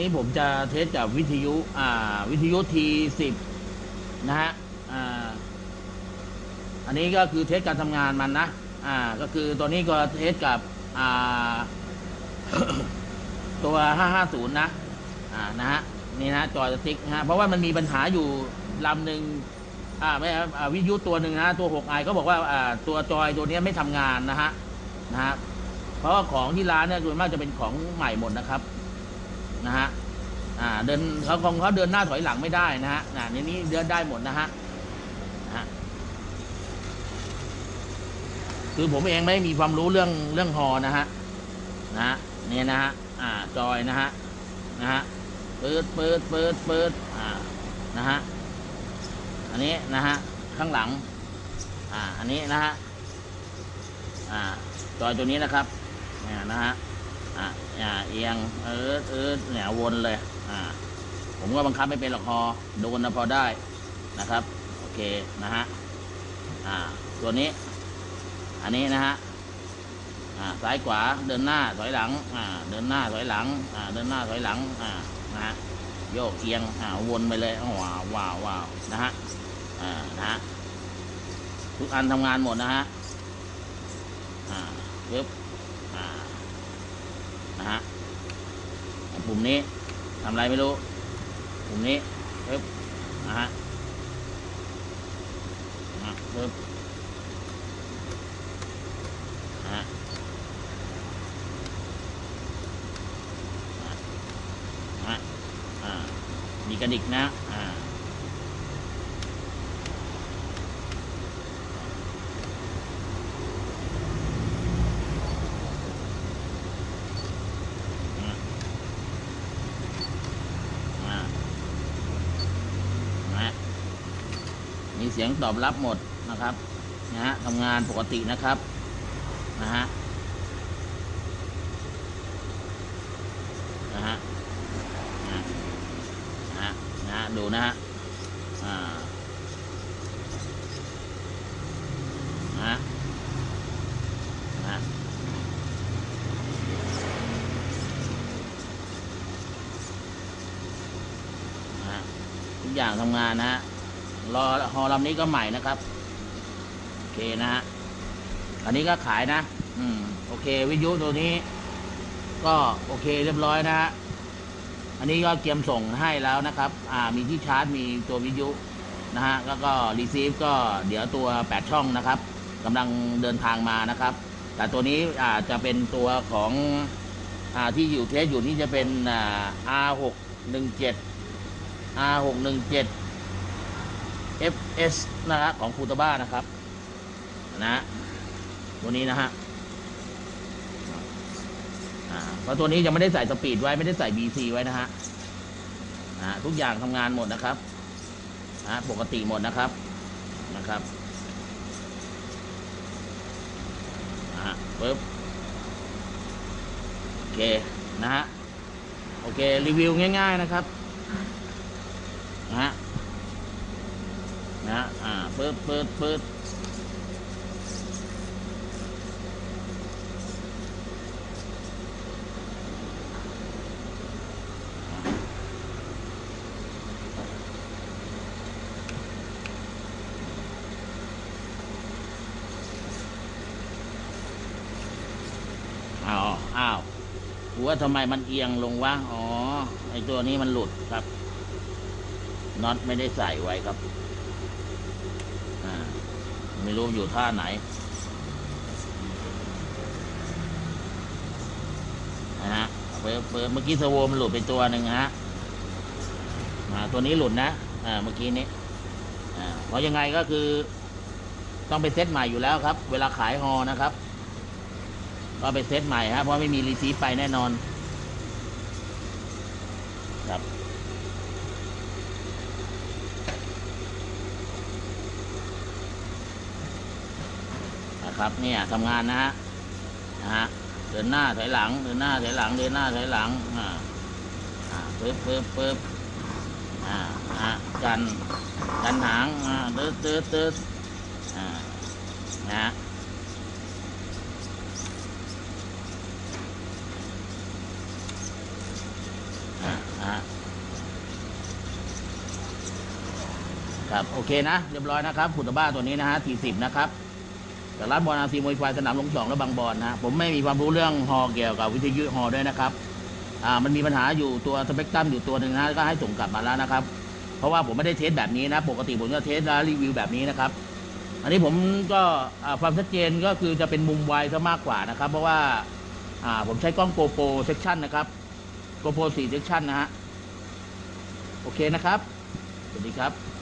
นี้ผมจะเทสกับวิทยุ อ่า วิทยุทีสิบนะฮะ อ่า อันนี้ก็คือเทสการทำงานมันนะ อ่า ก็คือตัวนี้ก็เทสกับ อ่า ตัว550นะ อ่า นะฮะ นี่นะจอยสติ๊กฮะ เพราะว่ามันมีปัญหาอยู่ลำหนึ่งอ่าไม่วิทยุตัวหนึ่งนะตัว6ไอก็บอกว่าอ่าตัวจอยตัวนี้ไม่ทำงานนะฮะ นะฮะ เพราะว่าของที่ร้านเนี่ยส่วนมากจะเป็นของใหม่หมดนะครับ นะฮะอ่าเดินเขาของเขาเดินหน้าถอยหลังไม่ได้นะฮะอ่าในนี้เดินได้หมดนะฮะคือผมเองไม่มีความรู้เรื่องเรื่องฮอนะฮะนะฮะนี่นะฮะอ่าจอยนะฮะนะฮะเปิดเปิดเปิดเปิดอ่านะฮะอันนี้นะฮะข้างหลังอ่าอันนี้นะฮะอ่าจอยตัวนี้นะครับเนี่ยนะฮะ อ่าอ่าเอียง เออเออเนี่ยวนเลย อ่า ผมก็บังคับไม่เป็นหรอกฮอโดนนะพอได้นะครับ โอเคนะฮะ อ่า ตัวนี้ อันนี้นะฮะ อ่า ซ้ายขวา เดินหน้า ถอยหลัง อ่า เดินหน้า ถอยหลัง อ่า เดินหน้า ถอยหลัง อ่า นะฮะ โยกเอียง อ่า วนไปเลยว้าวว้าวว้าวนะฮะ อ่า นะฮะ ทุกอันทำงานหมดนะฮะ อ่าปึ๊บอ่า นะฮะปุ่มนี้ทำอะไรไม่รู้ ปุ่มนี้ปึ๊บนะฮะอะปึ๊บนะฮะนะฮะอ่ามีกระดิกนะอ่า อ่านะฮะมีเสียงตอบรับหมดนะครับนะฮะทำงานปกตินะครับนะฮะนะฮะนะฮะนะฮะดูนะฮะอ่านะฮะนะฮะนะฮะทุกอย่างทำงานนะฮะ รอฮอลำนี้ก็ใหม่นะครับโอเคนะฮะอันนี้ก็ขายนะ อืม โอเค วิทยุตัวนี้ ก็โอเคเรียบร้อยนะฮะอันนี้ก็เตรียมส่งให้แล้วนะครับ อ่า มีที่ชาร์จ มีตัววิทยุนะฮะ แล้วก็รีซีฟก็เดี๋ยวตัว 8 ช่องนะครับกำลังเดินทางมานะครับ แต่ตัวนี้อาจจะเป็นตัวของอที่อยู่เทสอยู่นี่จะเป็นอ่า R617 R617 FS นะฮะของคูตาบ้านะครับนะตัวนี้นะฮะอ่าเพราะตัวนี้ยังไม่ได้ใส่สปีดไว้ไม่ได้ใส่ BC ไว้นะฮะนะทุกอย่างทำงานหมดนะครับนะฮะปกติหมดนะครับนะครับนะฮะปึ๊บโอเคนะฮะโอเค รีวิวง่าย ๆนะครับนะฮะ นะฮะอ่าปึ๊บปึ๊บปึ๊บอ้าวอ้าวกูว่าทำไมมันเอียงลงวะ อ๋อ ไอตัวนี้มันหลุดครับ น็อตไม่ได้ใส่ไว้ครับ ไม่รู้อยู่ท่าไหนนะฮะเปิดเปิดเมื่อกี้สโวมันหลุดไปตัวหนึ่งฮะอ่าตัวนี้หลุดนะอ่าเมื่อกี้นี้อ่าเพราะยังไงก็คือ ต้องไปเซตใหม่อยู่แล้วครับ เวลาขายฮอนะครับ ก็ไปเซตใหม่ครับเพราะไม่มีรีซีฟไปแน่นอน ครับ ครับเนี่ยทำงานนะฮะนะฮะเดินหน้าถอยหลังเดินหน้าถอยหลังเดินหน้าถอยหลังอ่าปึ๊บปึ๊บปึ๊บอ่าฮะกันกันหางอ่าตึ๊ดตึ๊ดตึ๊ดอ่านะครับโอเคนะ เรียบร้อยนะครับขุดบ้าตัวนี้นะฮะสี่สิบนะครับ จากร้านบอลอาซีมวยไฟสนามลงสองและบางบอลนะฮะผมไม่มีความรู้เรื่องฮอเกี่ยวกับวิทยุฮอด้วยนะครับอ่ามันมีปัญหาอยู่ตัวสเปกตรัมอยู่ตัวหนึ่งนะก็ให้ส่งกลับมาแล้วนะครับ เพราะว่าผมไม่ได้เทสแบบนี้นะ ปกติผมจะเทสและรีวิวแบบนี้นะครับ อันนี้ผมก็ความชัดเจนก็คือจะเป็นมุมไวซะมากกว่านะครับ เพราะว่าอ่าผมใช้กล้องโกโปรเซกชันนะครับโกโปร4เซกชันนะฮะโอเคนะครับสวัสดีครับ